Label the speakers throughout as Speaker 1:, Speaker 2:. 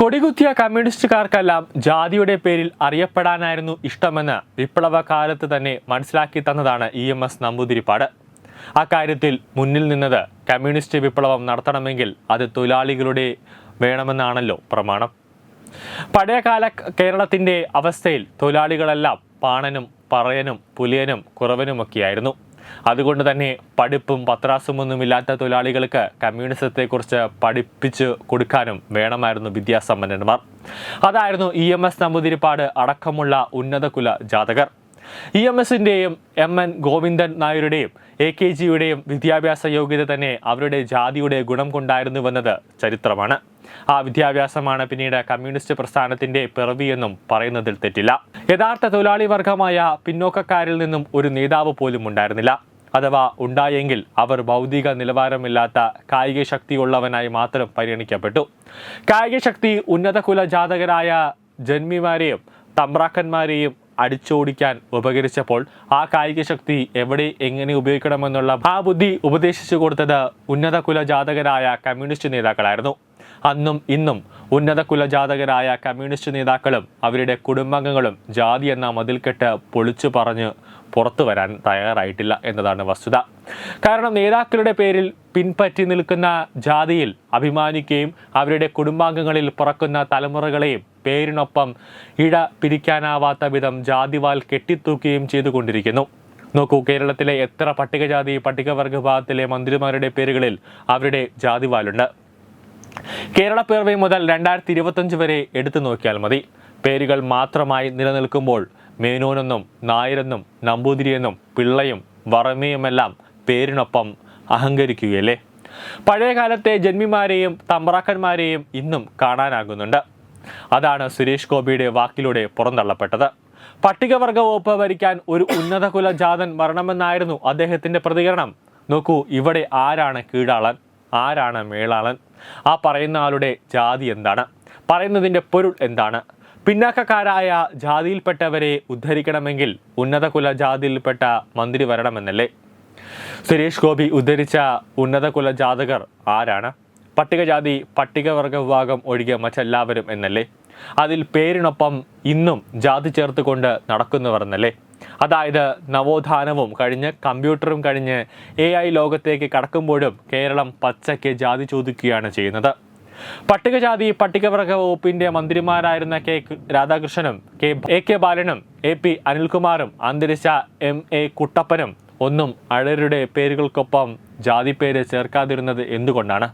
Speaker 1: കൊടികുത്തിയ കമ്മ്യൂണിസ്റ്റുകാർക്കെല്ലാം ജാതിയുടെ പേരിൽ അറിയപ്പെടാനായിരുന്നു ഇഷ്ടമെന്ന് വിപ്ലവ കാലത്ത് തന്നെ മനസ്സിലാക്കി തന്നതാണ് ഇ എം എസ് നമ്പൂതിരിപ്പാട്. അക്കാര്യത്തിൽ മുന്നിൽ നിന്നത് കമ്മ്യൂണിസ്റ്റ് വിപ്ലവം നടത്തണമെങ്കിൽ അത് തൊഴിലാളികളുടെ വേണമെന്നാണല്ലോ പ്രമാണം. പഴയകാല കേരളത്തിന്റെ അവസ്ഥയിൽ തൊഴിലാളികളെല്ലാം പാണനും പറയനും പുലിയനും കുറവനുമൊക്കെയായിരുന്നു. അതുകൊണ്ട് തന്നെ പഠിപ്പും പത്രാസുമൊന്നുമില്ലാത്ത തൊഴിലാളികൾക്ക് കമ്മ്യൂണിസത്തെക്കുറിച്ച് പഠിപ്പിച്ച് കൊടുക്കാനും വേണമായിരുന്നു വിദ്യാസമ്പന്നന്മാർ. അതായിരുന്നു ഇ എം എസ് നമ്പൂതിരിപ്പാട് അടക്കമുള്ള ഉന്നതകുല ജാതകർ. ഇ എം എസിന്റെയും എം എൻ ഗോവിന്ദൻ നായരുടെയും എ കെ ജിയുടെയും വിദ്യാഭ്യാസ യോഗ്യത തന്നെ അവരുടെ ജാതിയുടെ ഗുണം കൊണ്ടായിരുന്നുവെന്നത് ചരിത്രമാണ്. ആ വിദ്യാഭ്യാസമാണ് പിന്നീട് കമ്മ്യൂണിസ്റ്റ് പ്രസ്ഥാനത്തിന്റെ പിറവിയെന്നും പറയുന്നതിൽ തെറ്റില്ല. യഥാർത്ഥ തൊഴിലാളി വർഗമായ പിന്നോക്കക്കാരിൽ നിന്നും ഒരു നേതാവ് പോലും ഉണ്ടായിരുന്നില്ല. അഥവാ ഉണ്ടായെങ്കിൽ അവർ ഭൗതിക നിലവാരമില്ലാത്ത കായിക ശക്തിയുള്ളവനായി മാത്രം പരിഗണിക്കപ്പെട്ടു. കായിക ശക്തി ഉന്നത കുല ജാതകരായ ജന്മിമാരെയും തമ്പ്രാക്കന്മാരെയും അടിച്ചോടിക്കാൻ ഉപകരിച്ചപ്പോൾ ആ കായിക ശക്തി എവിടെ എങ്ങനെ ഉപയോഗിക്കണമെന്നുള്ള ആ ബുദ്ധി ഉപദേശിച്ചു കൊടുത്തത് ഉന്നത കുല ജാതകരായ കമ്മ്യൂണിസ്റ്റ് നേതാക്കളായിരുന്നു. അന്നും ഇന്നും ഉന്നത കുലജാതകരായ കമ്മ്യൂണിസ്റ്റ് നേതാക്കളും അവരുടെ കുടുംബാംഗങ്ങളും ജാതി എന്ന മതിൽക്കെട്ട് പൊളിച്ചു പറഞ്ഞ് പുറത്തു വരാൻ തയ്യാറായിട്ടില്ല എന്നതാണ് വസ്തുത. കാരണം നേതാക്കളുടെ പേരിൽ പിൻപറ്റി നിൽക്കുന്ന ജാതിയിൽ അഭിമാനിക്കുകയും അവരുടെ കുടുംബാംഗങ്ങളിൽ പിറക്കുന്ന തലമുറകളെയും പേരിനൊപ്പം ഇഴ പിരിക്കാനാവാത്ത വിധം ജാതിവാൽ കെട്ടിത്തൂക്കുകയും ചെയ്തുകൊണ്ടിരിക്കുന്നു. നോക്കൂ കേരളത്തിലെ എത്ര പട്ടികജാതി പട്ടികവർഗ വിഭാഗത്തിലെ മന്ത്രിമാരുടെ പേരുകളിൽ അവരുടെ ജാതിവാലുണ്ട്. കേരള പേർവേ മുതൽ രണ്ടായിരത്തി ഇരുപത്തഞ്ച് വരെ എടുത്തു നോക്കിയാൽ മതി. പേരുകൾ മാത്രമായി നിലനിൽക്കുമ്പോൾ മേനോനെന്നും നായരെന്നും നമ്പൂതിരിയെന്നും പിള്ളയും വറമയുമെല്ലാം പേരിനൊപ്പം അഹങ്കരിക്കുകയല്ലേ? പഴയകാലത്തെ ജന്മിമാരെയും തമ്പ്രാക്കന്മാരെയും ഇന്നും കാണാനാകുന്നുണ്ട്. അതാണ് സുരേഷ് ഗോപിയുടെ വാക്കിലൂടെ പുറന്തള്ളപ്പെട്ടത്. പട്ടികവർഗ വകുപ്പ് ഭരിക്കാൻ ഒരു ഉന്നത കുല ജാതൻ വരണമെന്നായിരുന്നു അദ്ദേഹത്തിന്റെ പ്രതികരണം. നോക്കൂ ഇവിടെ ആരാണ് കീഴാളൻ? ആരാണ് മേളാളൻ? ആ പറയുന്ന ആളുടെ ജാതി എന്താണ്? പറയുന്നതിന്റെ പൊരുൾ എന്താണ്? പിന്നാക്കക്കാരായ ജാതിയിൽപ്പെട്ടവരെ ഉദ്ധരിക്കണമെങ്കിൽ ഉന്നത കുലജാതിയിൽപ്പെട്ട മന്ത്രി വരണമെന്നല്ലേ? സുരേഷ് ഗോപി ഉദ്ധരിച്ച ഉന്നത കുലജാതകർ ആരാണ്? പട്ടികജാതി പട്ടികവർഗ വിഭാഗം ഒഴികെ മറ്റെല്ലാവരും എന്നല്ലേ? അതിൽ പേരിനൊപ്പം ഇന്നും ജാതി ചേർത്തുകൊണ്ട് നടക്കുന്നവർ എന്നല്ലേ? അതായത് നവോത്ഥാനവും കഴിഞ്ഞ് കമ്പ്യൂട്ടറും കഴിഞ്ഞ് എ ഐ ലോകത്തേക്ക് കടക്കുമ്പോഴും കേരളം പച്ചയ്ക്ക് ജാതി ചോദിക്കുകയാണ് ചെയ്യുന്നത്. പട്ടികജാതി പട്ടികവർഗ വകുപ്പിന്റെ മന്ത്രിമാരായിരുന്ന കെ രാധാകൃഷ്ണനും കെ എ കെ ബാലനും എ പി അനിൽകുമാറും അന്തരിച്ച എം എ കുട്ടപ്പനും ഒന്നും അഴരുടെ പേരുകൾക്കൊപ്പം ജാതിപ്പേര് ചേർക്കാതിരുന്നത് എന്തുകൊണ്ടാണ്?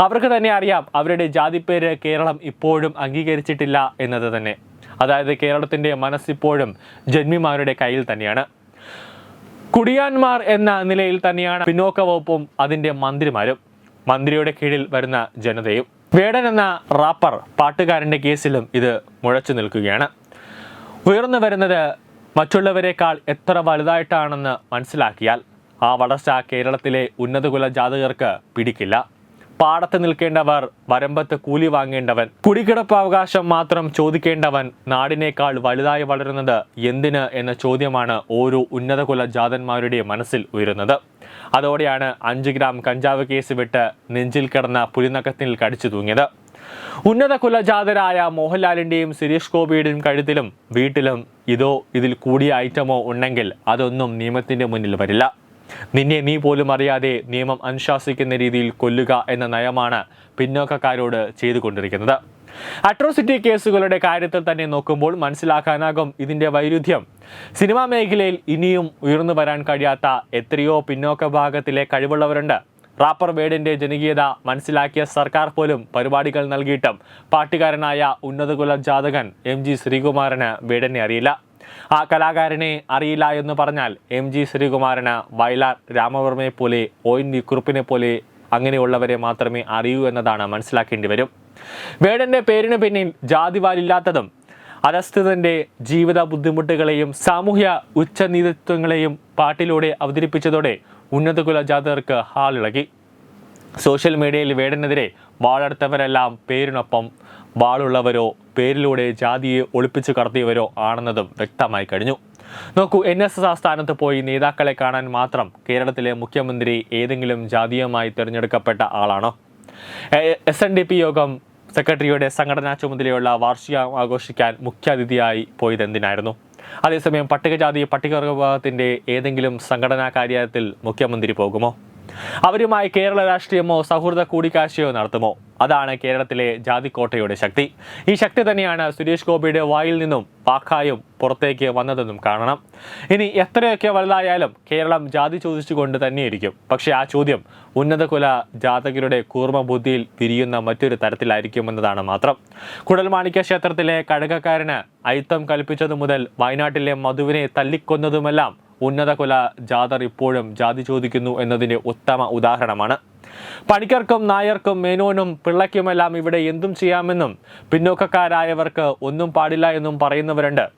Speaker 1: അവർക്ക് തന്നെ അറിയാം അവരുടെ ജാതിപ്പേര് കേരളം ഇപ്പോഴും അംഗീകരിച്ചിട്ടില്ല എന്നത് തന്നെ. അതായത് കേരളത്തിന്റെ മനസ്സിപ്പോഴും ജന്മിമാരുടെ കയ്യിൽ തന്നെയാണ്. കുടിയാന്മാർ എന്ന നിലയിൽ തന്നെയാണ് പിന്നോക്ക വകുപ്പും അതിന്റെ മന്ത്രിമാരും. മന്ത്രിയുടെ കീഴിൽ വരുന്ന ജനതയും. വേടൻ എന്ന റാപ്പർ പാട്ടുകാരന്റെ കേസിലും ഇത് മുഴച്ചു നിൽക്കുകയാണ്. ഉയർന്നു വരുന്നത് മറ്റുള്ളവരെക്കാൾ എത്ര വലുതായിട്ടാണെന്ന് മനസ്സിലാക്കിയാൽ ആ വളർച്ച കേരളത്തിലെ ഉന്നതകുല ജാതകർക്ക് പിടിക്കില്ല. പാടത്ത് നിൽക്കേണ്ടവർ വരമ്പത്ത് കൂലി വാങ്ങേണ്ടവൻ കുടികിടപ്പ് അവകാശം മാത്രം ചോദിക്കേണ്ടവൻ നാടിനേക്കാൾ വലുതായി വളരുന്നത് എന്തിന് എന്ന ചോദ്യമാണ് ഓരോ ഉന്നതകുല ജാതന്മാരുടെ മനസ്സിൽ ഉയരുന്നത്. അതോടെയാണ് അഞ്ച് ഗ്രാം കഞ്ചാവ് കേസ് വിട്ട് നെഞ്ചിൽ കിടന്ന പുലിനക്കത്തിൽ കടിച്ചു തൂങ്ങിയത്. ഉന്നത കുലജാതരായ മോഹൻലാലിന്റെയും സുരേഷ് ഗോപിയുടെയും കഴുത്തിലും വീട്ടിലും ഇതോ ഇതിൽ കൂടിയ ഐറ്റമോ ഉണ്ടെങ്കിൽ അതൊന്നും നിയമത്തിന്റെ മുന്നിൽ വരില്ല. നിന്നെ നീ പോലും അറിയാതെ നിയമം അനുശാസിക്കുന്ന രീതിയിൽ കൊല്ലുക എന്ന നയമാണ് പിന്നോക്കക്കാരോട് ചെയ്തുകൊണ്ടിരിക്കുന്നത്. അട്രോസിറ്റി കേസുകളുടെ കാര്യത്തിൽ തന്നെ നോക്കുമ്പോൾ മനസ്സിലാക്കാനാകും ഇതിന്റെ വൈരുദ്ധ്യം. സിനിമാ മേഖലയിൽ ഇനിയും ഉയർന്നു വരാൻ കഴിയാത്ത എത്രയോ പിന്നോക്ക ഭാഗത്തിലെ കഴിവുള്ളവരുണ്ട്. റാപ്പർ വേഡിന്റെ ജനകീയത മനസ്സിലാക്കിയ സർക്കാർ പോലും പരിപാടികൾ നൽകിയിട്ടും പാട്ടുകാരനായ ഉന്നതകുല ജാതകൻ എം ജി ശ്രീകുമാറിന് വേടനെ അറിയില്ല. ആ കലാകാരനെ അറിയില്ല എന്ന് പറഞ്ഞാൽ എം ജി ശ്രീകുമാരന് വയലാർ രാമവർമ്മയെ പോലെ ഒ എൻ വിക്കുറുപ്പിനെ പോലെ അങ്ങനെയുള്ളവരെ മാത്രമേ അറിയൂ എന്നതാണ് മനസ്സിലാക്കേണ്ടി വരും. വേടന്റെ പേരിന് പിന്നിൽ ജാതിവാലില്ലാത്തതും അധസ്ഥിതന്റെ ജീവിത ബുദ്ധിമുട്ടുകളെയും സാമൂഹ്യ ഉച്ചനീതിത്വങ്ങളെയും പാട്ടിലൂടെ അവതരിപ്പിച്ചതോടെ ഉന്നതകുല ജാതകർക്ക് ഹാളിളകി സോഷ്യൽ മീഡിയയിൽ വേടനെതിരെ വാളെടുത്തവരെല്ലാം പേരിനൊപ്പം വാളുള്ളവരോ പേരിലൂടെ ജാതിയെ ഒളിപ്പിച്ചു കടത്തിയവരോ ആണെന്നതും വ്യക്തമായി കഴിഞ്ഞു. നോക്കൂ എൻ എസ് എസ് ആസ്ഥാനത്ത് പോയി നേതാക്കളെ കാണാൻ മാത്രം കേരളത്തിലെ മുഖ്യമന്ത്രി ഏതെങ്കിലും ജാതീയമായി തിരഞ്ഞെടുക്കപ്പെട്ട ആളാണോ? എസ് എൻ ഡി പി യോഗം സെക്രട്ടറിയുടെ സംഘടനാ ചുമതലയുള്ള വാർഷികം ആഘോഷിക്കാൻ മുഖ്യാതിഥിയായി പോയത് എന്തിനായിരുന്നു? അതേസമയം പട്ടികജാതി പട്ടികവർഗ വിഭാഗത്തിന്റെ ഏതെങ്കിലും സംഘടനാ കാര്യത്തിൽ മുഖ്യമന്ത്രി പോകുമോ? അവരുമായി കേരള രാഷ്ട്രീയമോ സൗഹൃദ കൂടിക്കാഴ്ചയോ നടത്തുമോ? അതാണ് കേരളത്തിലെ ജാതിക്കോട്ടയുടെ ശക്തി. ഈ ശക്തി തന്നെയാണ് സുരേഷ് ഗോപിയുടെ വായിൽ നിന്നും പാക്കായും പുറത്തേക്ക് വന്നതെന്നും കാണണം. ഇനി എത്രയൊക്കെ വലുതായാലും കേരളം ജാതി ചോദിച്ചുകൊണ്ട് തന്നെയിരിക്കും. പക്ഷേ ആ ചോദ്യം ഉന്നതകുല ജാതകരുടെ കൂർമ്മ ബുദ്ധിയിൽ പിരിയുന്ന മറ്റൊരു തരത്തിലായിരിക്കുമെന്നതാണ് മാത്രം. കുടൽമാണിക്യ ക്ഷേത്രത്തിലെ കടകക്കാരന് അയിത്തം കൽപ്പിച്ചതു മുതൽ വയനാട്ടിലെ മധുവിനെ തല്ലിക്കൊന്നതുമെല്ലാം ഉന്നതകുല ജാതർ ഇപ്പോഴും ജാതി ചോദിക്കുന്നു എന്നതിന്റെ ഉത്തമ ഉദാഹരണമാണ്. പണിക്കർക്കും നായർക്കും മേനോനും പിള്ളയ്ക്കുമെല്ലാം ഇവിടെ എന്തും ചെയ്യാമെന്നും പിന്നോക്കക്കാരായവർക്ക് ഒന്നും പാടില്ല എന്നും പറയുന്നവരുണ്ട്.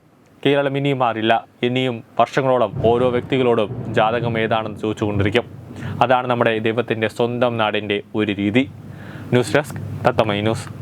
Speaker 1: കേരളം ഇനിയും മാറില്ല. ഇനിയും വർഷങ്ങളോളം ഓരോ വ്യക്തികളോടും ജാതകം ഏതാണെന്ന് ചോദിച്ചുകൊണ്ടിരിക്കും. അതാണ് നമ്മുടെ ദൈവത്തിന്റെ സ്വന്തം നാടിന്റെ ഒരു രീതി. News desk തത്തമൈ news.